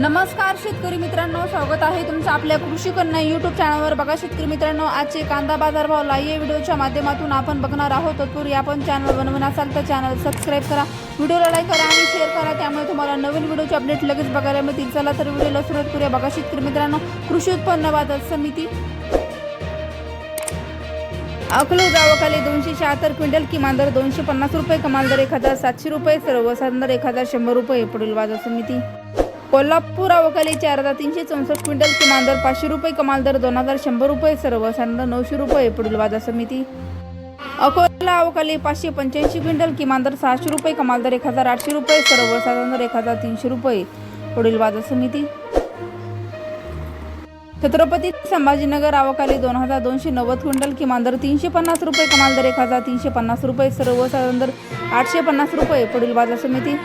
नमस्कार शेतकरी मित्रांनो. स्वागत आहे तुमचं आपल्या कृषी कन्या युट्यूब चॅनलवर बघा शेतकरी मित्रांनो आजचे कांदा बाजार भाव लाईव्ह व्हिडिओच्या माध्यमातून आपण बघणार आहोत. तत्पूर्वी आपण चॅनल बनवून असाल तर चॅनल सबस्क्राईब करा. व्हिडिओला लाईक करा आणि शेअर करा. त्यामुळे तुम्हाला नवीन व्हिडिओचे अपडेट लगेच बघायला मिळतील. चला तर व्हिडिओला सुरुवात करूया. बघा शेतकरी मित्रांनो कृषी उत्पन्न बाजार समिती. अकलूज गावाखाली दोनशे शहात्तर क्विंटल किमान दर दोनशे पन्नास रुपये कमाल दर एक हजार सातशे रुपये सर्वसाधारण दर एक हजार शंभर रुपये पुढील बाजार समिती. कोल्हापूर अवकाली चार हजार तीनशे चौसष्ट क्विंटल किमान दर पाचशे रुपये कमाल दर दोन हजार शंभर रुपये सर्वसाधारण दर नऊशे रुपये पुढील बाजार समिती. अकोला अवकाली पाचशे पंच्याऐंशी क्विंटल किमान दर सहाशे रुपये कमाल दर एक हजार आठशे रुपये सर्वसाधारण दर एक हजार तीनशे रुपये पुढील बाजार समिती. छत्रपती संभाजीनगर अवकाली दोन हजार दोनशे नव्वद क्विंटल किमान दर तीनशे पन्नास रुपये कमाल दर एक हजार तीनशे पन्नास रुपये सर्वसाधारण दर आठशे पन्नास रुपये पुढील बाजार समिती.